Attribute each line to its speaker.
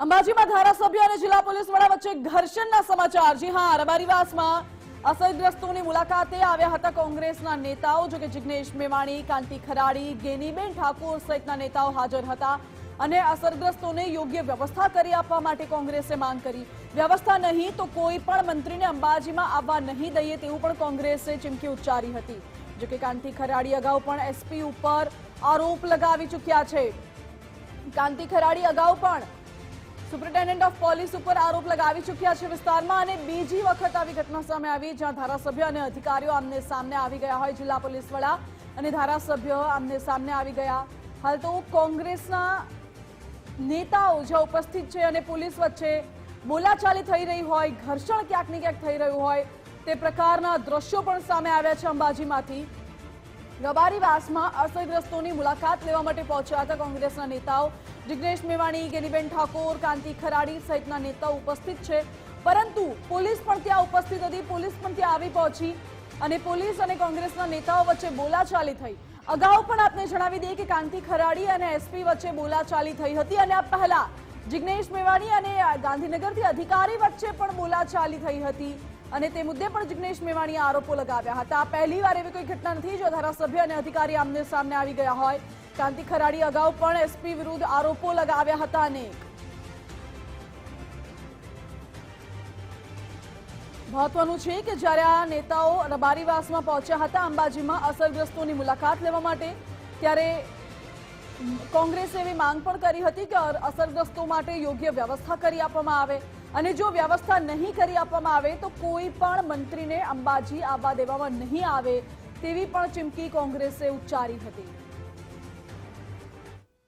Speaker 1: અંબાજીમાં ધારાસભ્ય અને જિલ્લા પોલીસ વડા વચ્ચે ઘર્ષણના સમાચાર. જી હા રબારીવાસમાં અસરગ્રસ્તોની મુલાકાતે આવ્યા હતા કોંગ્રેસના નેતાઓ, જો કે જિગ્નેશ મેવાણી, કાંતિ ખરાડી, ગેનીબેન ઠાકોર સહિતના નેતાઓ હાજર હતા અને અસરગ્રસ્તોને યોગ્ય વ્યવસ્થા કરી આપવા માટે કોંગ્રેસે માંગ કરી. વ્યવસ્થા નહીં તો કોઈ પણ મંત્રીને અંબાજીમાં આવવા નહીં દઈએ તેવું પણ કોંગ્રેસે ચીમકી ઉચ્ચારી હતી. જો કે કાંતિ ખરાડી અગાઉ પણ એસપી ઉપર આરોપ લગાવી ચૂક્યા છે. કાંતિ ખરાડી અગાઉ પણ સુપ્રિન્ટેન્ડન્ટ ઓફ પોલીસ ઉપર આરોપ લગાવી ચૂક્યા છે વિસ્તારમાં અને બીજી વખત આવી ઘટના સામે આવી, જ્યાં ધારાસભ્ય અને અધિકારીઓ આમને સામને આવી ગયા હોય, જિલ્લા પોલીસ વડા અને ધારાસભ્ય આમને સામને આવી ગયા. હાલ તો કોંગ્રેસના નેતાઓ જ્યાં ઉપસ્થિત છે અને પોલીસ વચ્ચે બોલાચાલી થઈ રહી હોય, ઘર્ષણ ક્યાંક ને ક્યાંક થઈ રહ્યું હોય, તે પ્રકારના દ્રશ્યો પણ સામે આવ્યા છે અંબાજીમાંથી. રબારીવાસમાં અસરગ્રસ્તોની મુલાકાત લેવા માટે પહોંચ્યા હતા કોંગ્રેસના નેતાઓ. જિગ્નેશ મેવાણી ગેનીબેન ઠાકોર, કાંતિ ખરાડી સહિતના નેતાઓ ઉપસ્થિત છે. પરંતુ પોલીસ પણ ત્યાં ઉપસ્થિત હતી. પોલીસ પણ ત્યાં આવી પહોંચી અને પોલીસ અને કોંગ્રેસના નેતાઓ વચ્ચે બોલાચાલી થઈ. અગાઉ પણ આપને જણાવી દઈએ કે કાંતિ ખરાડી અને એસપી વચ્ચે બોલાચાલી થઈ હતી અને આ પહેલા જિગ્નેશ મેવાણી અને ગાંધીનગરથી અધિકારી વચ્ચે પણ બોલાચાલી થઈ હતી. અને તે મુદ્દે પણ જિગ્નેશ મેવાણીએ આરોપો લગાવ્યા હતા. પહેલી વાર એવી કોઈ ઘટના નથી જો ધારાસભ્ય અને અધિકારી આમને સામને આવી ગયા હોય. કાંતિ ખરાડી અગાઉ પણ એસપી વિરુદ્ધ આરોપો લગાવ્યા હતા અનેક મહત્વનું છે કે જ્યારે આ નેતાઓ રબારીવાસમાં પહોંચ્યા હતા, અંબાજીમાં અસરગ્રસ્તોની મુલાકાત લેવા માટે, ત્યારે કોંગ્રેસે એવી માંગ પણ કરી હતી કે અસરગ્રસ્તો માટે યોગ્ય વ્યવસ્થા કરી આપવામાં આવે. અને જો વ્યવસ્થા નહીં કરી આપવામાં આવે તો કોઈ પણ મંત્રીને અંબાજી આવવા દેવામાં નહીં આવે તેવી પણ ચીમકી કોંગ્રેસે ઉચ્ચારી હતી.